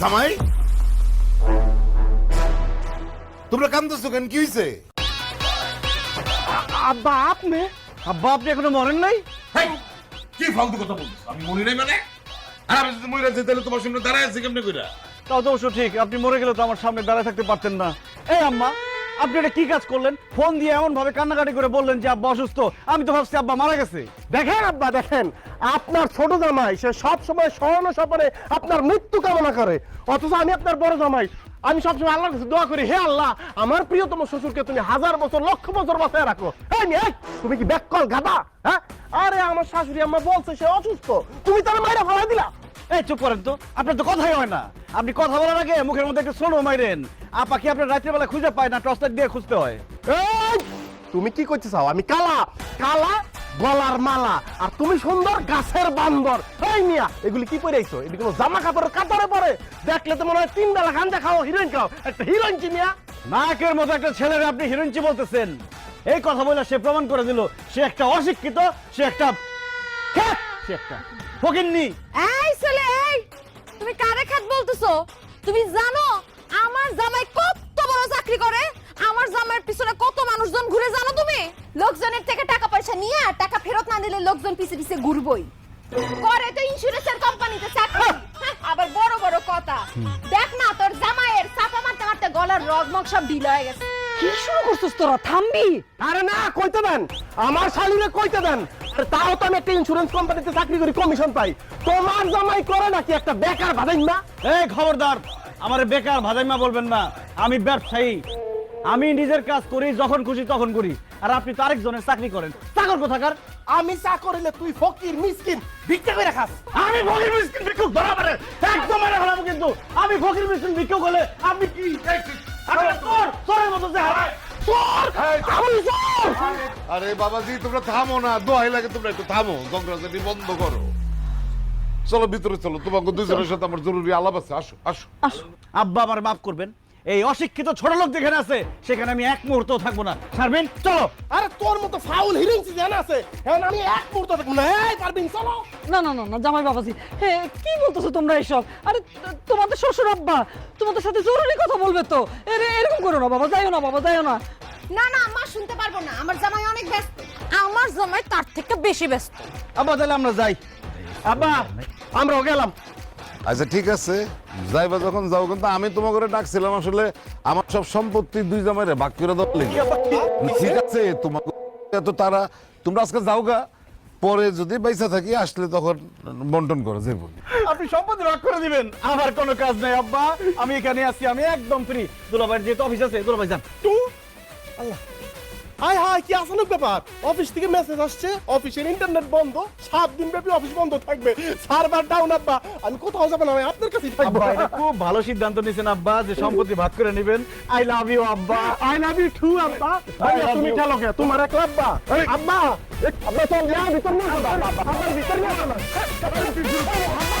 জামাই তোমরা কান্দছো কেন? কি হইছে? আব্বা আপনি? আব্বা আপনি এখনও মরেন নাই? কি ফালতু কথা বলছো আমি মরি নাই মানে? আর আমি যদি মরে যাই তাহলে তোমার সামনে দাঁড়ায় আছি কেমনে কইরা? তাও তো অবশ্য ঠিক আপনি মরে গেলে তো আমার সামনে দাঁড়ায় থাকতে পারতেন না। এই আম্মা আপনি এটা কি কাজ করলেন? ফোন দিয়ে এমন ভাবে কান্নাকাটি করে বললেন যে আব্বা অসুস্থ। আমি তো ভাবছি আব্বা মারা গেছে। দেখেন আব্বা দেখেন। আপনার ছোট জামাই সে সব সময় স্মরণ সপনে আপনার মৃত্যু কামনা করে। অথচ আমি আপনার বড় জামাই। আমি সবসময় আল্লাহর কাছে দোয়া করি হে আল্লাহ আমার প্রিয়তম শ্বশুরকে তুমি হাজার বছর লক্ষ বছর বাঁচায় রাখো। এই এই, তুমি কি ব্যাককল গাদা হ্যাঁ? আরে আমার শাশুড়ি আম্মা বলছে সে অসুস্থ। তুমি তার মাইরা ফেলা দিলা? এই চুপ করেন তো। আপনার তো কথাই হয় না। আপনি কথা বলার আগে মুখের মধ্যে একটু স্লো মাইরেন। আপা কি আপনার রাত্রে বেলা খুঁজে পায় না টর্চ দিয়ে খুঁজতে হয়? এই, তুমি কি করতে চাও আমি কালা। কালা গলার মালা। আর তুমি সুন্দর গাছের বান্দর। এই মিয়া এগুলি কি পরে আইছো? এগুলি কোনো জামা কাপড়ের কাপড়ে পরে? দেখলে তো মনে হয় তিন বেলা গাঞ্জা খাও হিরোইন খাও। একটা হিরোইন কি মিয়া? নাকের মতো একটা ছেলের আপনি হিরোইনচি বলতেছেন? এই কথা বলে সে প্রমাণ করে দিল সে একটা অশিক্ষিত সে একটা খ্যাত, সে একটা ফকিন্নি। এই ছেলে এই! তুমি কারে খাত বলতেছো? তুমি জানো আমার জামাই কত বড় চাকরি করে আমার জামাইয়ের পিছনে কত মানুষজন ঘুরে জানো তুমি? লোকজনের থেকে টাকা পয়সা নিয়ে টাকা ফেরত না দিলে লোকজন পিছে পিছে ঘুরবই। করে তো ইন্স্যুরেন্সের কোম্পানিতে চাকরি। হ্যাঁ, আবার বড় বড় কথা। দেখ না তোর জামাইয়ের চাপা মারতে মারতে গলার রগমগ সব ঢিল হয়ে গেছে। কি শুরু করছিস তোরা? থামবি। আরে না কইতে দেন। আমার শালিরে কইতে দেন। আরে তাও তো আমি একটা ইন্স্যুরেন্স কোম্পানিতে চাকরি করি কমিশন পাই। তোমার জামাই করে নাকি একটা বেকার ভাদাইন না এই খবরদার আমার বেকার ভাজাইমা বলবেন না। আমি ব্যবসায়ী। আমি নিজের কাজ করি যখন খুশি তখন করি। আর আপনি তো আরেকজনের চাকরি করেন। চাকর কোথাকার? আমি চা করিলে তুই ফকির মিসকিন ভিক্ষা করে খাস। আমি ফকির মিসকিন ভিক্ষুক ধরা পারে একদম ফেলাবো কিন্তু। আমি ফকির মিসকিন ভিক্ষুক হলে আপনি কি? চোরের মতো যে হারায় চোর আরে বাবাজি তোমরা থামো না দোহাই লাগে তোমরা একটু থামো ঝগড়াঝাটি বন্ধ করো। চলো ভিতরে চলো তোমাকে দুজনের সাথে আমার জরুরি আলাপ আছে আসো আসো। আব্বা আমার মাফ করবেন এই অশিক্ষিত ছোট লোক যেখানে আছে সেখানে আমি এক মুহূর্ত থাকব না। ছাড়বেন চলো। আরে তোর মতো ফাউল হিরিং জানা আছে এখন আমি এক মুহূর্ত থাকব না। এই পারবিন চলো। না না না না জামাই বাবাজি হে কি বলতেছো তোমরা এসব? আরে তোমাদের শ্বশুর আব্বা তোমাদের সাথে জরুরি কথা বলবে তো। এরে এরকম করো না বাবা যাইও না বাবা যাইও না। না না মা শুনতে পারব না। আমার জামাই অনেক ব্যস্ত। আমার জামাই তার থেকে বেশি ব্যস্ত। আব্বা তাহলে আমরা যাই। আব্বা আমরাও গেলাম। আচ্ছা ঠিক আছে। যাইবা যখন যাও কিন্তু আমি তোমাকে করে ডাকছিলাম আসলে আমার সব সম্পত্তি দুই জামাইরে ভাগ করে লেগে। ঠিক আছে তোমাকে এত তারা তোমরা আজকে যাও গা পরে যদি পয়সা থাকি আসলে তখন বন্টন করে যাব আপনি সম্পত্তি ভাগ করে দিবেন। আমার কোনো কাজ নাই আব্বা। আমি এখানে আছি আমি একদম ফ্রি দুলাভাইয়ের যেহেতু অফিস আছে দুলাভাই যান। হাই হাই কি আসানোর ব্যাপার অফিস থেকে মেসেজ আসছে অফিসের ইন্টারনেট বন্ধ সাত দিন ব্যাপী অফিস বন্ধ থাকবে সার্ভার ডাউন আব্বা আমি কোথাও যাব না আপনার কাছেই থাকব খুব ভালো সিদ্ধান্ত নিয়েছেন আব্বা যে সম্পত্তি ভাগ করে নেবেন আই লাভ ইউ আব্বা আই লাভ ইউ টু আব্বা তুমি. খেলো কে তোমার এক আব্বা আব্বা আব্বা চল যা ভিতর না আব্বা আব্বা ভিতর না